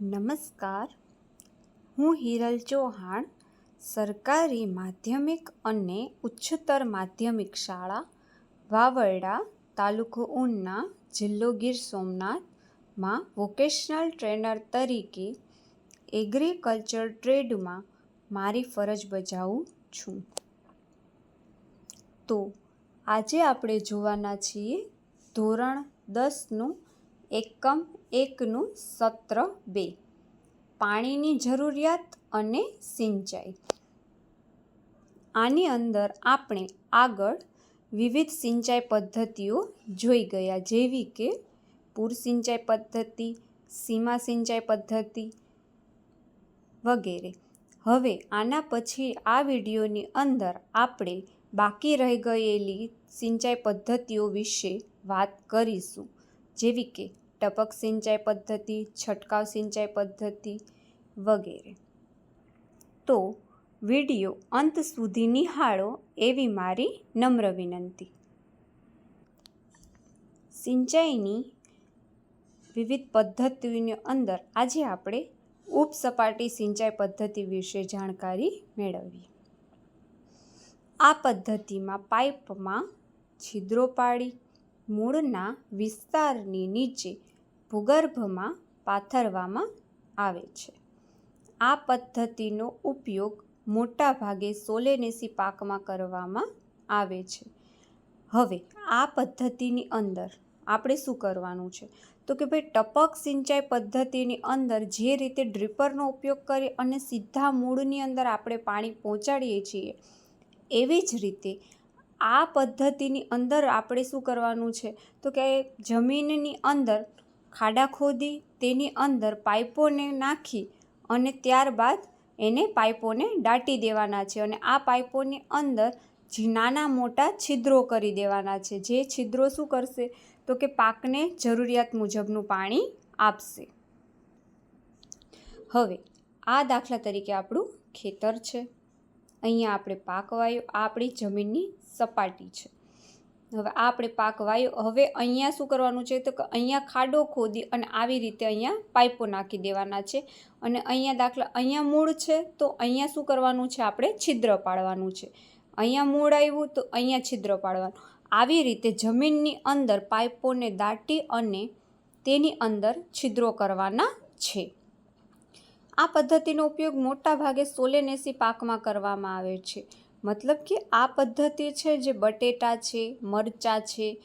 નમસ્કાર. હું હિરલ ચૌહાણ, સરકારી માધ્યમિક અને ઉચ્ચતર માધ્યમિક શાળા, વાવરડા, તાલુકો ઉના, જિલ્લો ગીર સોમનાથમાં વોકેશનલ ટ્રેનર તરીકે એગ્રીકલ્ચર ટ્રેડમાં મારી ફરજ બજાવું છું. તો આજે આપણે જોવાના છીએ ધોરણ દસનું એકમ એકનું સત્ર બે. પાણીની જરૂરિયાત અને સિંચાઈ. આની અંદર આપણે આગળ વિવિધ સિંચાઈ પદ્ધતિઓ જોઈ ગયા, જેવી કે પૂર સિંચાઈ પદ્ધતિ, સીમા સિંચાઈ પદ્ધતિ વગેરે. હવે આના પછી આ વિડીયોની અંદર આપણે બાકી રહી ગયેલી સિંચાઈ પદ્ધતિઓ વિશે વાત કરીશું, જેવી કે ટપક સિંચાઈ પદ્ધતિ, છંટકાવ સિંચાઈ પદ્ધતિ વગેરે. તો વીડિયો અંત સુધી નિહાળો એવી મારી નમ્ર વિનંતી. સિંચાઈની વિવિધ પદ્ધતિઓની અંદર આજે આપણે ઉપસપાટી સિંચાઈ પદ્ધતિ વિશે જાણકારી મેળવીએ. આ પદ્ધતિમાં પાઇપમાં છિદ્રો પાડી, મૂળના વિસ્તારની નીચે ભૂગર્ભમાં પાથરવામાં આવે છે. આ પદ્ધતિનો ઉપયોગ મોટા ભાગે સોલેનેસી પાકમાં કરવામાં આવે છે. હવે આ પદ્ધતિની અંદર આપણે શું કરવાનું છે? તો કે ભાઈ ટપક સિંચાઈ પદ્ધતિની અંદર જે રીતે ડ્રીપરનો ઉપયોગ કરી અને સીધા મૂળની અંદર આપણે પાણી પહોંચાડીએ છીએ, એવી જ રીતે આ પદ્ધતિની અંદર આપણે શું કરવાનું છે? તો કે જમીનની અંદર ખાડા ખોદી, તેની અંદર પાઇપોને નાખી અને ત્યારબાદ એને પાઇપોને દાટી દેવાના છે અને આ પાઇપોની અંદર જે નાના મોટા છિદ્રો કરી દેવાના છે. જે છિદ્રો શું કરશે? તો કે પાકને જરૂરિયાત મુજબનું પાણી આપશે. હવે, આ દાખલા તરીકે આપણું ખેતર છે. અહીંયા આપણે પાક વાયો, આ આપણી જમીનની સપાટી છે. હવે આ આપણે પાક વાયો. હવે અહીંયા શું કરવાનું છે તો કે અહીંયા ખાડો ખોદી અને આવી રીતે અહીંયા પાઇપો નાખી દેવાના છે. અને અહીંયા દાખલા, અહીંયા મૂળ છે તો અહીંયા શું કરવાનું છે આપણે? છિદ્ર પાડવાનું છે. અહીંયા મૂળ આવ્યું તો અહીંયા છિદ્ર પાડવાનું. આવી રીતે જમીનની અંદર પાઇપોને દાટી અને તેની અંદર છિદ્રો કરવાના છે. આ પદ્ધતિનો ઉપયોગ મોટા ભાગે સોલેનેસી પાકમાં કરવામાં આવે છે. મતલબ કે આ પદ્ધતિ છે જે બટેટા છે, મરચાં છે,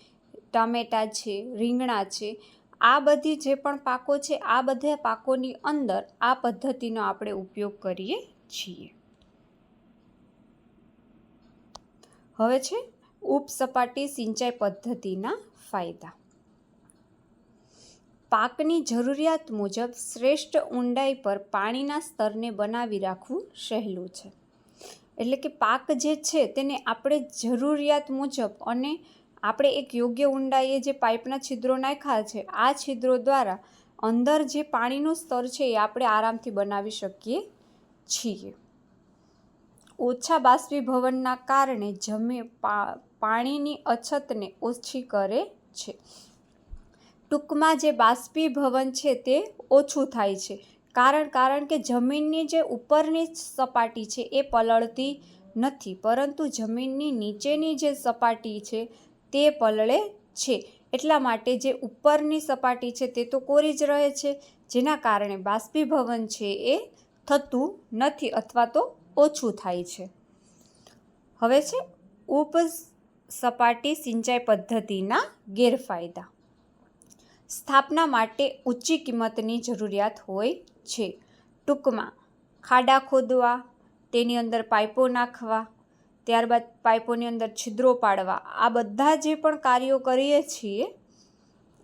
ટામેટાં છે, રીંગણા છે, આ બધી જે પણ પાકો છે, આ બધા પાકોની અંદર આ પદ્ધતિનો આપણે ઉપયોગ કરીએ છીએ. હવે છે ઉપસપાટી સિંચાઈ પદ્ધતિના ફાયદા. પાકની જરૂરિયાત મુજબ શ્રેષ્ઠ ઊંડાઈ પર પાણીના સ્તરને બનાવી રાખવું સહેલું છે. એટલે કે પાક જે છે તેને આપણે જરૂરિયાત મુજબ અને આપણે એક યોગ્ય ઊંડાઈએ જે પાઇપના છિદ્રો નાખ્યા છે, આ છિદ્રો દ્વારા અંદર જે પાણીનું સ્તર છે એ આપણે આરામથી બનાવી શકીએ છીએ. ઓછા બાષ્પીભવનના કારણે જમી પાણીની અછતને ઓછી કરે છે. ટૂંકમાં જે બાષ્પીભવન છે તે ઓછું થાય છે. કારણ કારણ કે જમીનની જે ઉપરની સપાટી છે એ પલળતી નથી, પરંતુ જમીનની નીચેની જે સપાટી છે તે પલળે છે. એટલા માટે જે ઉપરની સપાટી છે તે તો કોરી જ રહે છે, જેના કારણે બાષ્પીભવન છે એ થતું નથી અથવા તો ઓછું થાય છે. હવે છે ઉપ સપાટી સિંચાઈ પદ્ધતિના ગેરફાયદા. સ્થાપના માટે ઊંચી કિંમતની જરૂરિયાત હોય છે. ટૂંકમાં, ખાડા ખોદવા, તેની અંદર પાઇપો નાખવા, ત્યારબાદ પાઇપોની અંદર છિદ્રો પાડવા, આ બધા જે પણ કાર્યો કરીએ છીએ,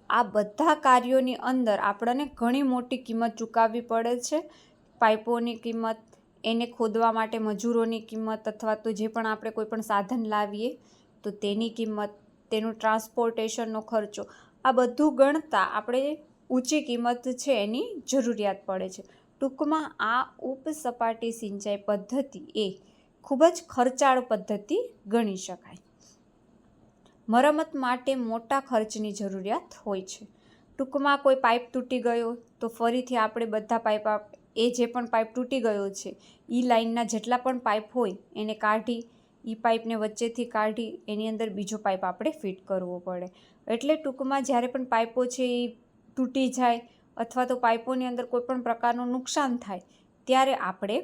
આ બધા કાર્યોની અંદર આપણને ઘણી મોટી કિંમત ચૂકવવી પડે છે. પાઇપોની કિંમત, એને ખોદવા માટે મજૂરોની કિંમત અથવા તો જે પણ આપણે કોઈ પણ સાધન લાવીએ, તો તેની કિંમત, તેનું ટ્રાન્સપોર્ટેશનનો ખર્ચો આ બધું ગણતા આપણે ઊંચી કિંમત છે એની જરૂરિયાત પડે છે. ટૂંકમાં આ ઉપસપાટી સિંચાઈ પદ્ધતિ એ ખૂબ જ ખર્ચાળ પદ્ધતિ ગણી શકાય. મરમત માટે મોટા ખર્ચની જરૂરિયાત હોય છે. ટૂંકમાં કોઈ પાઇપ તૂટી ગયો તો ફરીથી આપણે બધા પાઇપ એ જે પણ પાઇપ તૂટી ગયો છે એ લાઇનના જેટલા પણ પાઇપ હોય એને કાઢી એ પાઇપને વચ્ચેથી કાઢી એની અંદર બીજો પાઇપ આપણે ફિટ કરવો પડે. એટલે ટૂંકમાં જ્યારે પણ પાઇપો છે એ તૂટી જાય અથવા તો પાઇપોની અંદર કોઈપણ પ્રકારનું નુકસાન થાય, ત્યારે આપણે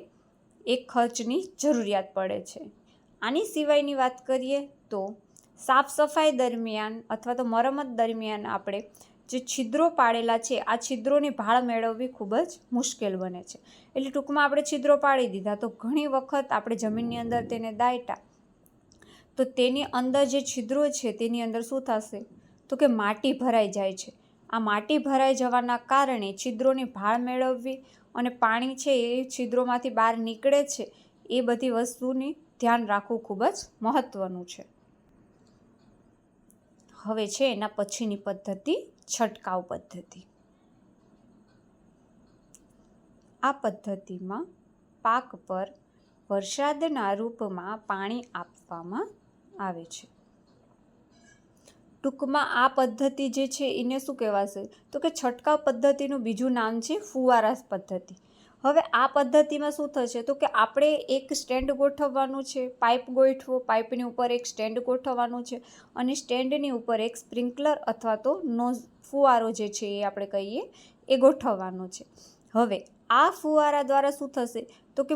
એક ખર્ચની જરૂરિયાત પડે છે. આની સિવાયની વાત કરીએ તો સાફ સફાઈ દરમિયાન અથવા તો મરમત દરમિયાન આપણે જે છિદ્રો પાડેલા છે, આ છિદ્રોની ભાળ મેળવવી ખૂબ જ મુશ્કેલ બને છે. એટલે ટૂંકમાં આપણે છિદ્રો પાડી દીધા. તો ઘણી વખત આપણે જમીનની અંદર તેને દાયટા તો તેની અંદર જે છિદ્રો છે, તેની અંદર શું થશે? તો કે માટી ભરાઈ જાય છે. આ માટી ભરાઈ જવાના કારણે છિદ્રોની ભાળ મેળવવી અને પાણી છે, એ છિદ્રોમાંથી બહાર નીકળે છે, એ બધી વસ્તુની ધ્યાન રાખવું ખૂબ જ મહત્ત્વનું છે. હવે છે એના પછીની પદ્ધતિ, છંટકાવ પદ્ધતિ. આ પદ્ધતિમાં પાક પર વરસાદના રૂપમાં પાણી આપવામાં આવે છે. ટૂંકમાં આ પદ્ધતિ જે છે એને શું કહેવાશે? તો કે છંટકાવ પદ્ધતિનું બીજું નામ છે ફુવારા પદ્ધતિ. હવે આ પદ્ધતિમાં શું થશે? તો કે આપણે એક સ્ટેન્ડ ગોઠવવાનું છે, પાઇપ ગોઠવો, પાઇપની ઉપર એક સ્ટેન્ડ ગોઠવવાનું છે અને સ્ટેન્ડની ઉપર એક સ્પ્રિંકલર અથવા તો નો ફુવારો જે છે એ આપણે કહીએ, એ ગોઠવવાનો છે. હવે આ ફુવારા દ્વારા શું થશે? તો કે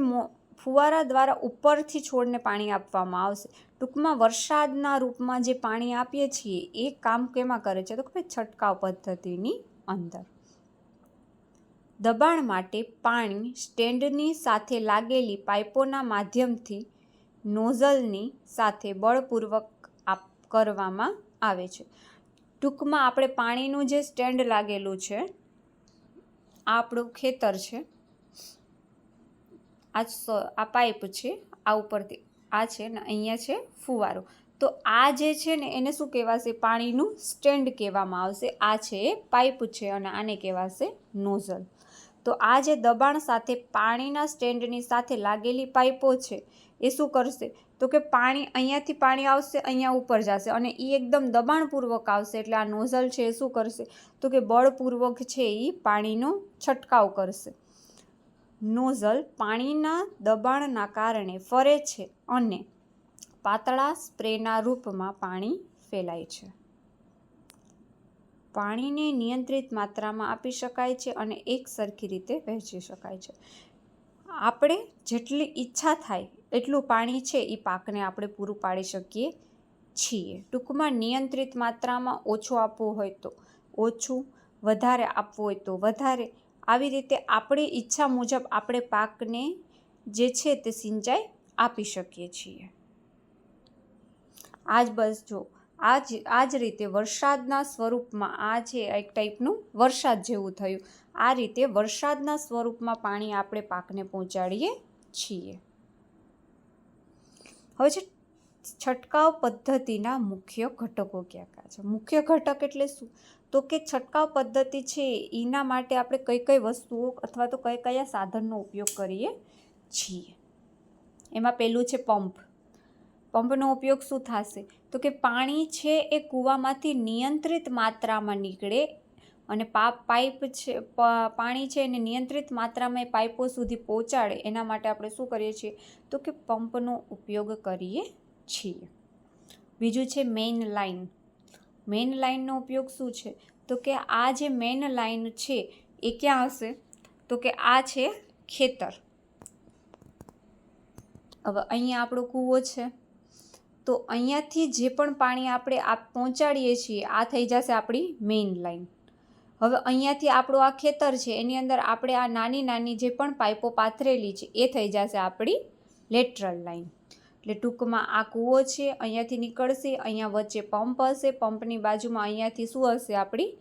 ફુવારા દ્વારા ઉપરથી છોડને પાણી આપવામાં આવશે. ટૂંકમાં વરસાદના રૂપમાં જે પાણી આપીએ છીએ, એ કામ કેમાં કરે છે? તો કે છંટકાવ પદ્ધતિની અંદર. દબાણ માટે પાણી સ્ટેન્ડની સાથે લાગેલી પાઇપોના માધ્યમથી નોઝલની સાથે બળપૂર્વક આપ કરવામાં આવે છે. ટૂંકમાં આપણે પાણીનું જે સ્ટેન્ડ લાગેલું છે આ આપણું ખેતર છે, આ આ પાઇપ છે, આ ઉપરથી આ છે ને અહીંયા છે ફુવારો. તો આ જે છે ને એને શું કહેવાશે? પાણીનું સ્ટેન્ડ કહેવામાં આવશે. આ છે પાઇપ છે અને આને કહેવાશે નોઝલ. તો આ જે દબાણ સાથે પાણીના સ્ટેન્ડની સાથે લાગેલી પાઇપો છે, એ શું કરશે? તો કે પાણી અહીંયાથી પાણી આવશે, અહીંયા ઉપર જશે અને એ એકદમ દબાણપૂર્વક આવશે. એટલે આ નોઝલ છે એ શું કરશે? તો કે બળપૂર્વક છે એ પાણીનો છંટકાવ કરશે. નોઝલ પાણીના દબાણના કારણે ફરે છે અને પાતળા સ્પ્રેના રૂપમાં પાણી ફેલાય છે. પાણીને નિયંત્રિત માત્રામાં આપી શકાય છે અને એક સરખી રીતે વહેંચી શકાય છે. આપણે જેટલી ઈચ્છા થાય એટલું પાણી છે એ પાકને આપણે પૂરું પાડી શકીએ છીએ. ટૂંકમાં નિયંત્રિત માત્રામાં ઓછું આપવું હોય તો ઓછું, વધારે આપવું હોય તો વધારે આવી રીતે આપણી ઈચ્છા મુજબ આપણે પાકને જે છે તે સિંચાઈ આપી શકીએ છીએ. આજ બસ જો આ જ આ જ રીતે વરસાદના સ્વરૂપમાં, આ છે એક ટાઈપનું વરસાદ જેવું થયું, આ રીતે વરસાદના સ્વરૂપમાં પાણી આપણે પાકને પહોંચાડીએ છીએ. હવે છે, છંટકાવ પદ્ધતિના મુખ્ય ઘટકો ક્યાં ક્યાં છે? મુખ્ય ઘટક એટલે શું? તો કે છંટકાવ પદ્ધતિ છે એના માટે આપણે કઈ કઈ વસ્તુઓ અથવા તો કઈ કયા સાધનનો ઉપયોગ કરીએ છીએ. એમાં પહેલું છે પંપ. પંપનો ઉપયોગ શું થશે? તો કે પાણી છે એ કૂવામાંથી નિયંત્રિત માત્રામાં નીકળે અને પાપ પાઇપ છે પાણી છે એને નિયંત્રિત માત્રામાં એ પાઇપો સુધી પહોંચાડે, એના માટે આપણે શું કરીએ છીએ? તો કે પંપનો ઉપયોગ કરીએ છીએ. બીજું છે મેઇન લાઇન. મેઇન લાઇનનો ઉપયોગ શું છે? તો કે આ જે મેઇન લાઇન છે, એ ક્યાં હશે? તો કે આ છે ખેતર. હવે અહીંયા આપણો કૂવો છે. તો અહીંયાથી જે પણ પાણી આપણે આ પહોંચાડીએ છીએ, આ થઈ જશે આપણી મેઇન લાઈન હવે અહીંયાથી આપણું આ ખેતર છે, એની અંદર આપણે આ નાની નાની જે પણ પાઇપો પાથરેલી છે, એ થઈ જશે આપણી લેટરલ લાઈન એટલે ટૂંકમાં આ કૂવો છે, અહીંયાથી નીકળશે, અહીંયા વચ્ચે પંપ હશે, પંપની બાજુમાં અહીંયાથી શું હશે આપણી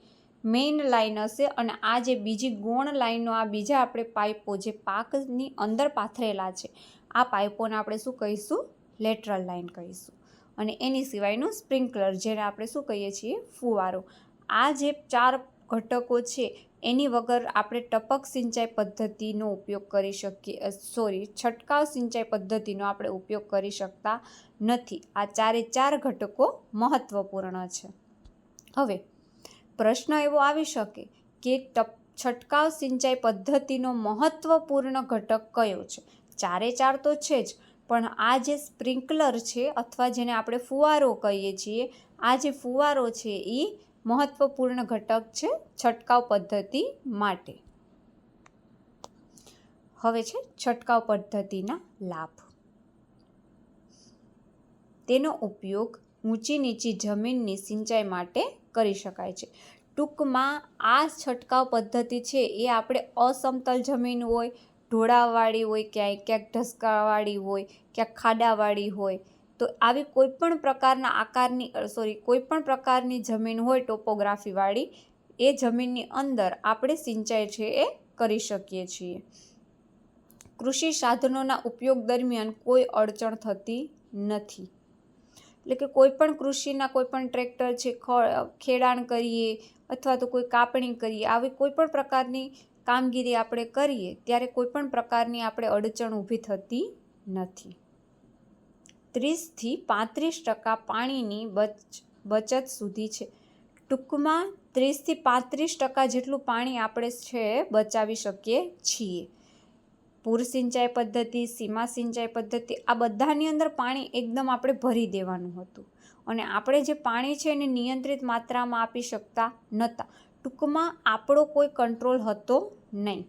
મેઇન લાઇન હશે અને આ જે બીજી ગોણ લાઈનો આ બીજા આપણે પાઇપો જે પાકની અંદર પાથરેલા છે, આ પાઇપોને આપણે શું કહીશું? લેટરલ લાઇન કહીશું. અને એની સિવાયનું સ્પ્રિંકલર જેને આપણે શું કહીએ છીએ? ફુવારો. આ જે ચાર ઘટકો છે, એની વગર આપણે ટપક સિંચાઈ પદ્ધતિનો ઉપયોગ કરી શકીએ સોરી છંટકાવ સિંચાઈ પદ્ધતિનો આપણે ઉપયોગ કરી શકતા નથી. આ ચારે ચાર ઘટકો મહત્ત્વપૂર્ણ છે. હવે, પ્રશ્ન એવો આવી શકે કે ટપ, છંટકાવ સિંચાઈ પદ્ધતિનો મહત્વપૂર્ણ ઘટક કયો છે? ચારે ચાર તો છે જ, પણ આ જે સ્પ્રિંકલર છે અથવા જેને આપણે ફુવારો કહીએ છીએ, આ જે ફુવારો છે એ મહત્વપૂર્ણ ઘટક છે છંટકાવ પદ્ધતિ માટે. હવે છે છંટકાવ પદ્ધતિના લાભ. તેનો ઉપયોગ ઊંચી નીચી જમીનની સિંચાઈ માટે કરી શકાય છે. ટૂંકમાં આ છંટકાવ પદ્ધતિ છે એ આપણે અસમતલ જમીન હોય, ઢોળાવાળી હોય, ક્યાંય ક્યાંક ઢસકાવાળી હોય, ક્યાંક ખાડાવાળી હોય તો આવી કોઈ પણ પ્રકારના આકારની સોરી કોઈ પણ પ્રકારની જમીન હોય ટોપોગ્રાફીવાળી, એ જમીનની અંદર આપણે સિંચાઈ છે એ કરી શકીએ છીએ. કૃષિ સાધનોના ઉપયોગ દરમિયાન કોઈ અડચણ થતી નથી. એટલે કે કોઈ પણ કૃષિના કોઈ પણ ટ્રેક્ટર છે ખેડાણ કરીએ અથવા તો કોઈ કાપણી કરીએ, આવી કોઈ પણ પ્રકારની કામગીરી આપણે કરીએ, ત્યારે કોઈ પણ પ્રકારની આપણે અડચણ ઊભી થતી નથી. ત્રીસથી પાંત્રીસ ટકા પાણીની બચ, બચત સુધી છે. ટૂંકમાં ત્રીસથી પાંત્રીસ ટકા જેટલું પાણી આપણે છે, બચાવી શકીએ છીએ. પૂર સિંચાઈ પદ્ધતિ, સીમા સિંચાઈ પદ્ધતિ, આ બધાની અંદર પાણી એકદમ આપણે ભરી દેવાનું હતું. અને આપણે જે પાણી છે એને નિયંત્રિત માત્રામાં આપી શકતા નહોતા. ટૂંકમાં આપણો કોઈ કંટ્રોલ હતો નહીં.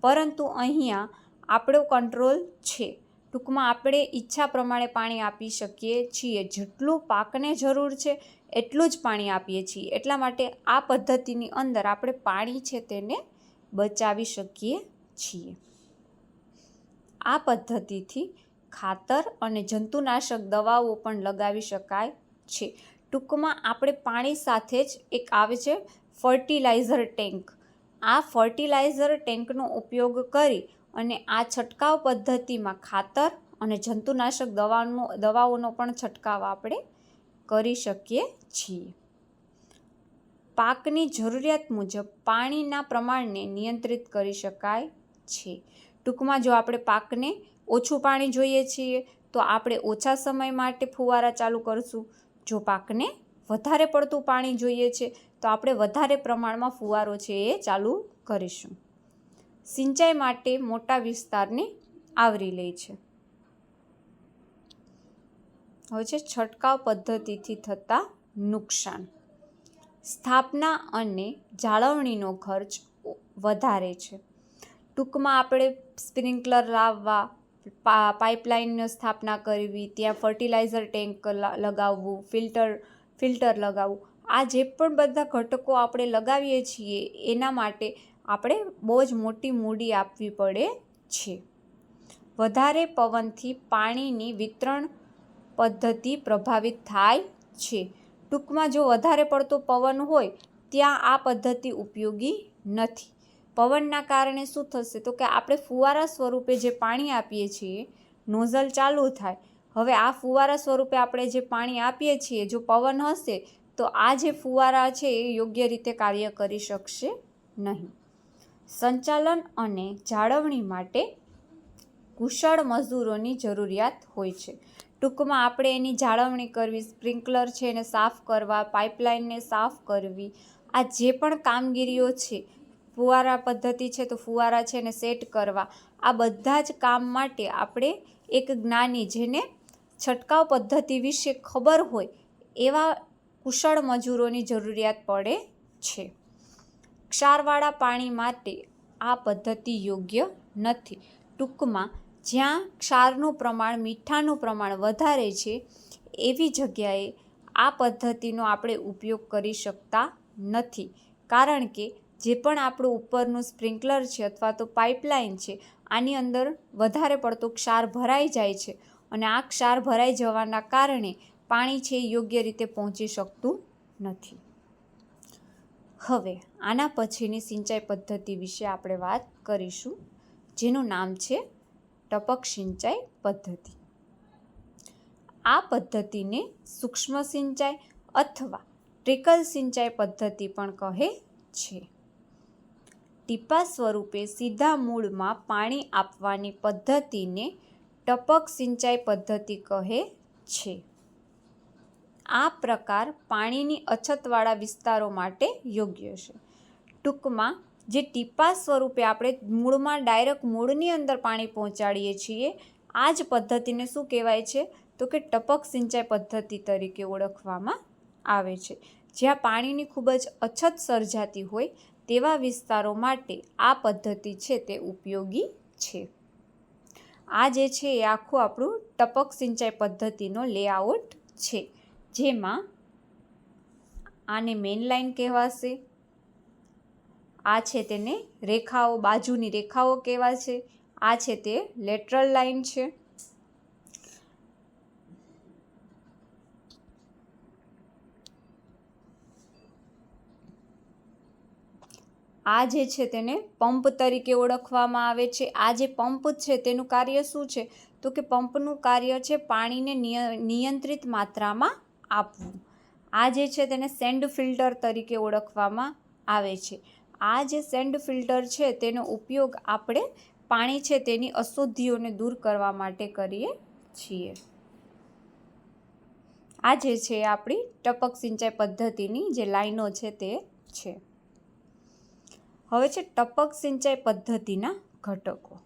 પરંતુ અહીંયા આપણો કંટ્રોલ છે. ટૂંકમાં આપણે ઈચ્છા પ્રમાણે પાણી આપી શકીએ છીએ. જેટલું પાકને જરૂર છે, એટલું જ પાણી આપીએ છીએ. એટલા માટે આ પદ્ધતિની અંદર આપણે પાણી છે તેને બચાવી શકીએ છીએ. આ પદ્ધતિથી ખાતર અને જંતુનાશક દવાઓ પણ લગાવી શકાય છે. ટૂંકમાં આપણે પાણી સાથે જ એક આવે છે ફર્ટિલાઇઝર ટેન્ક આ ફર્ટિલાઇઝર ટેન્કનો ઉપયોગ કરી અને આ છંટકાવ પદ્ધતિમાં ખાતર અને જંતુનાશક દવાનો, દવાઓનો પણ છંટકાવ આપણે કરી શકીએ છીએ. પાકની જરૂરિયાત મુજબ પાણીના પ્રમાણને નિયંત્રિત કરી શકાય છે. ટૂંકમાં જો આપણે પાકને ઓછું પાણી જોઈએ છીએ, તો આપણે ઓછા સમય માટે ફુવારા ચાલુ કરશું. જો પાકને વધારે પડતું પાણી જોઈએ છે, તો આપણે વધારે પ્રમાણમાં ફુવારો છે એ ચાલુ કરીશું. સિંચાઈ માટે મોટા વિસ્તારને આવરી લે છે. હવે છે છંટકાવ પદ્ધતિથી થતા નુકસાન. સ્થાપના અને જાળવણીનો ખર્ચ વધારે છે. ટૂંકમાં આપણે સ્પ્રિંકલર લાવવા પાઇપલાઇનની સ્થાપના કરવી, ત્યાં ફર્ટિલાઇઝર ટેન્ક લગાવવું, ફિલ્ટર ફિલ્ટર લગાવવું. આ જે પણ બધા ઘટકો આપણે લગાવીએ છીએ, એના માટે આપણે બહુ જ મોટી મૂડી આપવી પડે છે. વધારે પવનથી પાણીની વિતરણ પદ્ધતિ પ્રભાવિત થાય છે. ટૂંકમાં જો વધારે પડતો પવન હોય, ત્યાં આ પદ્ધતિ ઉપયોગી નથી. પવનના કારણે શું થશે? તો કે આપણે ફુવારા સ્વરૂપે જે પાણી આપીએ છીએ, નોઝલ ચાલુ થાય. હવે આ ફુવારા સ્વરૂપે આપણે જે પાણી આપીએ છીએ, જો પવન હશે, તો આ જે ફુવારા છે, એ યોગ્ય રીતે કાર્ય કરી શકશે નહીં. સંચાલન અને જાળવણી માટે કુશળ મજૂરોની જરૂરિયાત હોય છે. ટૂંકમાં આપણે એની જાળવણી કરવી, સ્પ્રિંકલર છે એને સાફ કરવા, પાઇપલાઇનને સાફ કરવી, આ જે પણ કામગીરીઓ છે, ફુવારા પદ્ધતિ છે તો ફુવારા છે એને સેટ કરવા, આ બધા જ કામ માટે આપણે એક જ્ઞાની જેને છંટકાવ પદ્ધતિ વિશે ખબર હોય એવા કુશળ મજૂરોની જરૂરિયાત પડે છે. ક્ષારવાળા પાણી માટે આ પદ્ધતિ યોગ્ય નથી. ટૂંકમાં, જ્યાં ક્ષારનું પ્રમાણ મીઠાનું પ્રમાણ વધારે છે, એવી જગ્યાએ આ પદ્ધતિનો આપણે ઉપયોગ કરી શકતા નથી. કારણ કે, જે પણ આપણું ઉપરનું સ્પ્રિંકલર છે અથવા તો પાઇપલાઇન છે, આની અંદર વધારે પડતો ક્ષાર ભરાઈ જાય છે અને આ ક્ષાર ભરાઈ જવાના કારણે પાણી છે યોગ્ય રીતે પહોંચી શકતું નથી. હવે આના પછીની સિંચાઈ પદ્ધતિ વિશે આપણે વાત કરીશું, જેનું નામ છે ટપક સિંચાઈ પદ્ધતિ. આ પદ્ધતિને સૂક્ષ્મ સિંચાઈ અથવા ટ્રિકલ સિંચાઈ પદ્ધતિ પણ કહે છે. ટીપા સ્વરૂપે સીધા મૂળમાં પાણી આપવાની પદ્ધતિને ટપક સિંચાઈ પદ્ધતિ કહે છે. આ પ્રકાર પાણીની અછતવાળા વિસ્તારો માટે યોગ્ય છે. ટૂંકમાં, જે ટીપા સ્વરૂપે આપણે મૂળમાં ડાયરેક્ટ મૂળની અંદર પાણી પહોંચાડીએ છીએ, આ જ પદ્ધતિને શું કહેવાય છે? તો કે ટપક સિંચાઈ પદ્ધતિ તરીકે ઓળખવામાં આવે છે. જ્યાં પાણીની ખૂબ જ અછત સર્જાતી હોય, તેવા વિસ્તારો માટે આ પદ્ધતિ છે તે ઉપયોગી છે. આ જે છે એ આખું આપણું ટપક સિંચાઈ પદ્ધતિનો લેઆઉટ છે. જેમાં આને મેઇન લાઇન કહેવાશે. આ છે તેને રેખાઓ, બાજુની રેખાઓ કહેવાશે. આ છે તે લેટરલ લાઈન છે. આ જે છે તેને પંપ તરીકે ઓળખવામાં આવે છે. આ જે પંપ છે તેનું કાર્ય શું છે? તો કે પંપનું કાર્ય છે પાણીને નિયંત્રિત માત્રામાં આપવું. આ જે છે તેને સેન્ડ ફિલ્ટર તરીકે ઓળખવામાં આવે છે. આ જે સેન્ડ ફિલ્ટર છે તેનો ઉપયોગ આપણે પાણી છે તેની અશુદ્ધિઓને દૂર કરવા માટે કરીએ છીએ. આ જે છે આપણી ટપક સિંચાઈ પદ્ધતિની જે લાઈનો છે તે છે. હવે છે ટપક સિંચાઈ પદ્ધતિના ઘટકો.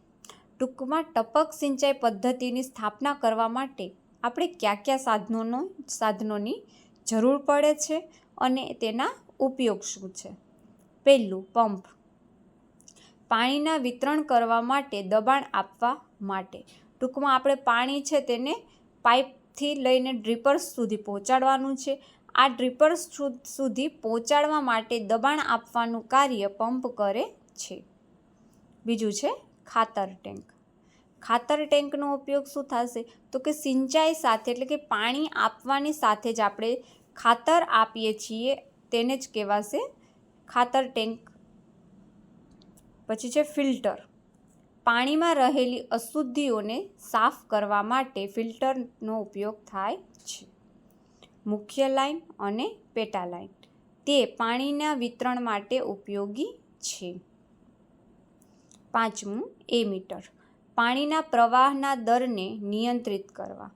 ટૂંકમાં ટપક સિંચાઈ પદ્ધતિની સ્થાપના કરવા માટે આપણે કયા કયા સાધનોનો સાધનોની જરૂર પડે છે અને તેના ઉપયોગ શું છે? પહેલું, પંપ. પાણીના વિતરણ કરવા માટે દબાણ આપવા માટે. ટૂંકમાં આપણે પાણી છે તેને પાઇપથી લઈને ડ્રીપર્સ સુધી પહોંચાડવાનું છે. આ ડ્રીપર્સ સુધી પહોંચાડવા માટે દબાણ આપવાનું કાર્ય પંપ કરે છે. બીજું છે ખાતર ટેન્ક. ખાતર ટેન્કનો ઉપયોગ શું થશે? તો કે સિંચાઈ સાથે, એટલે કે પાણી આપવાની સાથે જ આપણે ખાતર આપીએ છીએ, તેને જ કહેવાશે ખાતર ટેન્ક. પછી છે ફિલ્ટર. પાણીમાં રહેલી અશુદ્ધિઓને સાફ કરવા માટે ફિલ્ટરનો ઉપયોગ થાય છે. મુખ્ય લાઈન અને પેટા લાઈન. તે પાણીના વિતરણ માટે ઉપયોગી છે. પાંચમું, એ મીટર. પાણીના પ્રવાહના દરને નિયંત્રિત કરવા.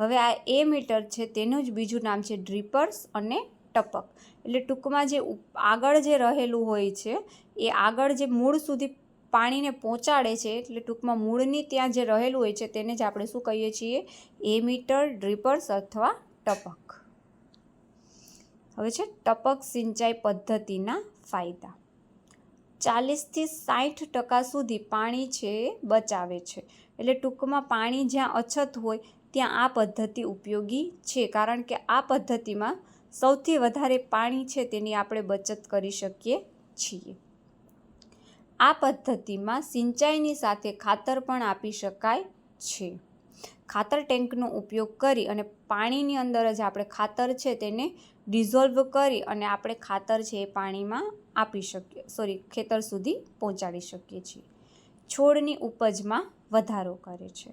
હવે આ એ મીટર છે, તેનું જ બીજું નામ છે ડ્રીપર્સ અને ટપક. એટલે ટૂંકમાં જે આગળ જે રહેલું હોય છે, એ આગળ જે મૂળ સુધી પાણીને પહોંચાડે છે, એટલે ટૂંકમાં મૂળની ત્યાં જે રહેલું હોય છે, તેને જ આપણે શું કહીએ છીએ? એ મીટર, ડ્રીપર્સ અથવા ટપક. હવે છે ટપક સિંચાઈ પદ્ધતિના ફાયદા. ચાલીસથી સાઠ ટકા સુધી પાણી છે એ બચાવે છે. એટલે ટૂંકમાં પાણી જ્યાં અછત હોય, ત્યાં આ પદ્ધતિ ઉપયોગી છે. કારણ કે આ પદ્ધતિમાં સૌથી વધારે પાણી છે તેની આપણે બચત કરી શકીએ છીએ. આ પદ્ધતિમાં સિંચાઈની સાથે ખાતર પણ આપી શકાય છે. ખાતર ટેન્કનો ઉપયોગ કરી અને પાણીની અંદર જ આપણે ખાતર છે તેને ડિઝોલ્વ કરી અને આપણે ખાતર છે એ પાણીમાં આપી શકીએ, સોરી, ખેતર સુધી પહોંચાડી શકીએ છીએ. છોડની ઉપજમાં વધારો કરે છે.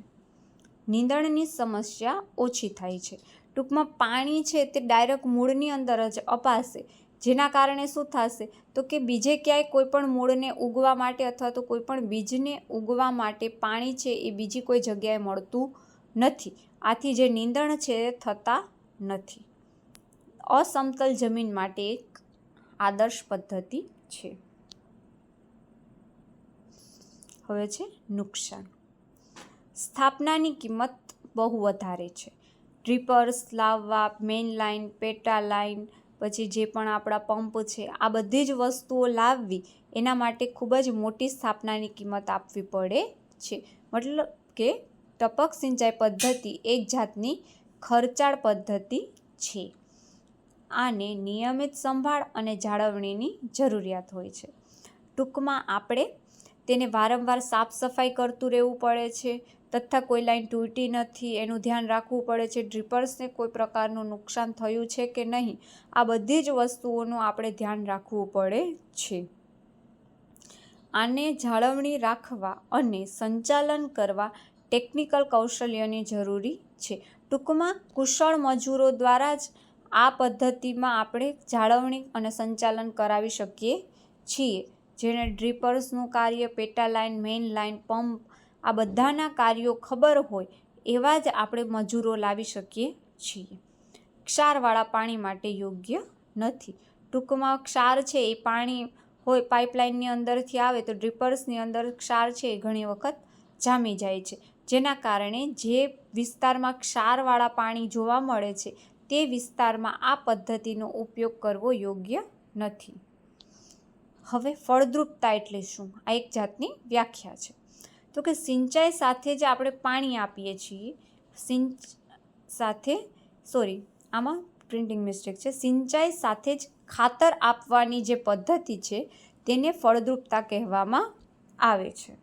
નીંદણની સમસ્યા ઓછી થાય છે. ટૂંકમાં પાણી છે તે ડાયરેક્ટ મૂળની અંદર જ અપાશે. જેના કારણે શું થશે? તો કે બીજે ક્યાંય કોઈ પણ મૂળને ઉગવા માટે અથવા તો કોઈ પણ બીજને ઉગવા માટે પાણી છે એ બીજી કોઈ જગ્યાએ મળતું નથી. આથી જે નીંદણ છે એ થતા નથી. અસમતલ જમીન માટે એક આદર્શ પદ્ધતિ છે. હવે છે નુકસાન. સ્થાપનાની કિંમત બહુ વધારે છે. ડ્રીપર્સ લાવવા મેઇન લાઇન પેટા લાઇન પછી જે પણ આપણા પંપ છે, આ બધી જ વસ્તુઓ લાવવી, એના માટે ખૂબ જ મોટી સ્થાપનાની કિંમત આપવી પડે છે. મતલબ કે ટપક સિંચાઈ પદ્ધતિ એક જાતની ખર્ચાળ પદ્ધતિ છે. આને નિયમિત સંભાળ અને જાળવણીની જરૂરિયાત હોય છે. ટૂંકમાં આપણે તેને વારંવાર સાફ સફાઈ કરતું રહેવું પડે છે, તથા કોઈ લાઈન તૂટી નથી, એનું ધ્યાન રાખવું પડે છે, ડ્રીપર્સને કોઈ પ્રકારનું નુકસાન થયું છે કે નહીં, આ બધી જ વસ્તુઓનું આપણે ધ્યાન રાખવું પડે છે. આને જાળવણી રાખવા અને સંચાલન કરવા ટેકનિકલ કૌશલ્યની જરૂરી છે. ટૂંકમાં, કુશળ મજૂરો દ્વારા જ આ પદ્ધતિમાં આપણે જાળવણી અને સંચાલન કરાવી શકીએ છીએ. જેને ડ્રીપર્સનું કાર્ય, પેટા લાઇન, મેઇન લાઇન, પંપ, આ બધાના કાર્યો ખબર હોય એવા જ આપણે મજૂરો લાવી શકીએ છીએ. ક્ષારવાળા પાણી માટે યોગ્ય નથી. ટૂંકમાં ક્ષાર છે એ પાણી હોય પાઇપલાઇનની અંદરથી આવે તો ડ્રીપર્સની અંદર ક્ષાર છે એ ઘણી વખત જામી જાય છે. જેના કારણે જે વિસ્તારમાં ક્ષારવાળા પાણી જોવા મળે છે તે વિસ્તારમાં આ પદ્ધતિનો ઉપયોગ કરવો યોગ્ય નથી. હવે ફળદ્રુપતા એટલે શું? આ એક જાતની વ્યાખ્યા છે. તો કે સિંચાઈ સાથે જ આપણે પાણી આપીએ છીએ. સિંચ સાથે, સોરી, આમાં પ્રિન્ટિંગ મિસ્ટેક છે. સિંચાઈ સાથે જ ખાતર આપવાની જે પદ્ધતિ છે, તેને ફળદ્રુપતા કહેવામાં આવે છે.